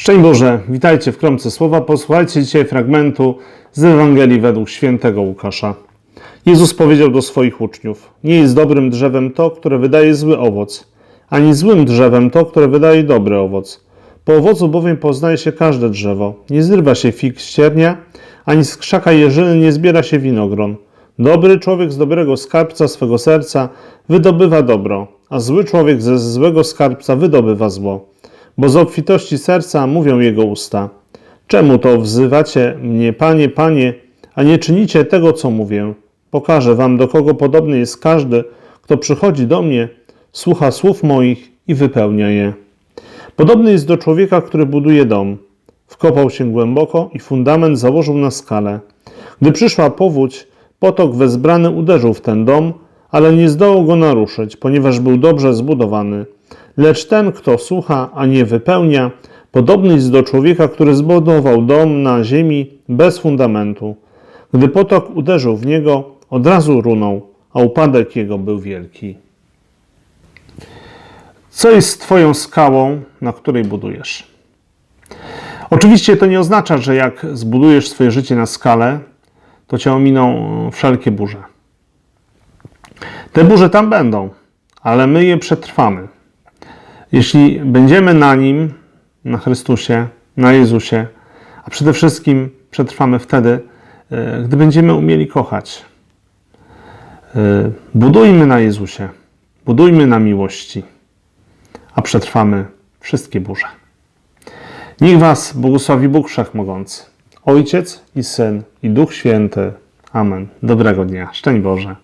Szczęść Boże, witajcie w Kromce Słowa. Posłuchajcie dzisiaj fragmentu z Ewangelii według świętego Łukasza. Jezus powiedział do swoich uczniów: Nie jest dobrym drzewem to, które wydaje zły owoc, ani złym drzewem to, które wydaje dobry owoc. Po owocu bowiem poznaje się każde drzewo. Nie zrywa się fig z ciernia, ani z krzaka jeżyny nie zbiera się winogron. Dobry człowiek z dobrego skarbca swego serca wydobywa dobro, a zły człowiek ze złego skarbca wydobywa zło. Bo z obfitości serca mówią jego usta. Czemu to wzywacie mnie, panie, panie, a nie czynicie tego, co mówię? Pokażę wam, do kogo podobny jest każdy, kto przychodzi do mnie, słucha słów moich i wypełnia je. Podobny jest do człowieka, który buduje dom. Wkopał się głęboko i fundament założył na skalę. Gdy przyszła powódź, potok wezbrany uderzył w ten dom, ale nie zdołał go naruszyć, ponieważ był dobrze zbudowany. Lecz ten, kto słucha, a nie wypełnia, podobny jest do człowieka, który zbudował dom na ziemi bez fundamentu. Gdy potok uderzył w niego, od razu runął, a upadek jego był wielki. Co jest Twoją skałą, na której budujesz? Oczywiście to nie oznacza, że jak zbudujesz swoje życie na skalę, to cię ominą wszelkie burze. Te burze tam będą, ale my je przetrwamy. Jeśli będziemy na Nim, na Chrystusie, na Jezusie, a przede wszystkim przetrwamy wtedy, e, gdy będziemy umieli kochać. E, Budujmy na Jezusie, budujmy na miłości, a przetrwamy wszystkie burze. Niech Was błogosławi Bóg Wszechmogący, Ojciec i Syn i Duch Święty. Amen. Dobrego dnia. Szczęść Boże.